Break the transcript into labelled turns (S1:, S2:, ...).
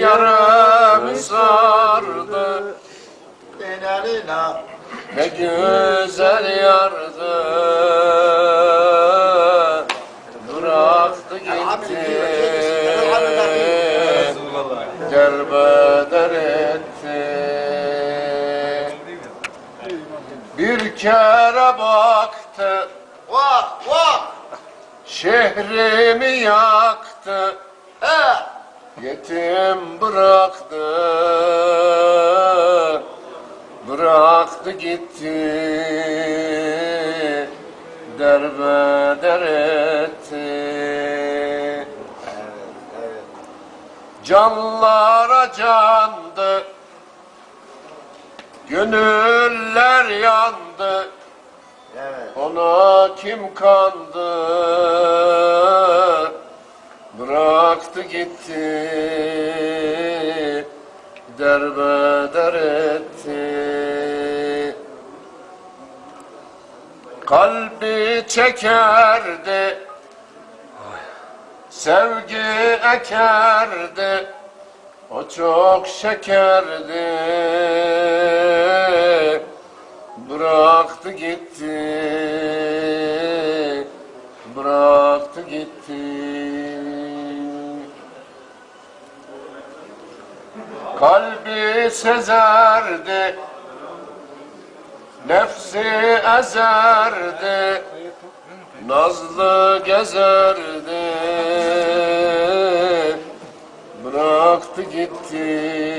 S1: Yaramı sardı. Ne güzel yardı Bıraktı gitti Derbeder etti Bir kere baktı
S2: Vah vah.
S1: Şehrimi yaktı.
S2: He.
S1: Yetim bıraktı. Bıraktı gitti. Derbeder etti. Canlara candı. Gönüller yandı
S2: Evet.
S1: ona kim kandı? Bıraktı gitti. Derbeder etti. Kalbi çekerdi. Sevgi ekerdi. O çok şekerdi Bıraktı gitti. Bıraktı gitti. Kalbi sezerdi. Nefsi ezerdi. Nazlı gezerdi. Bıraktı gitti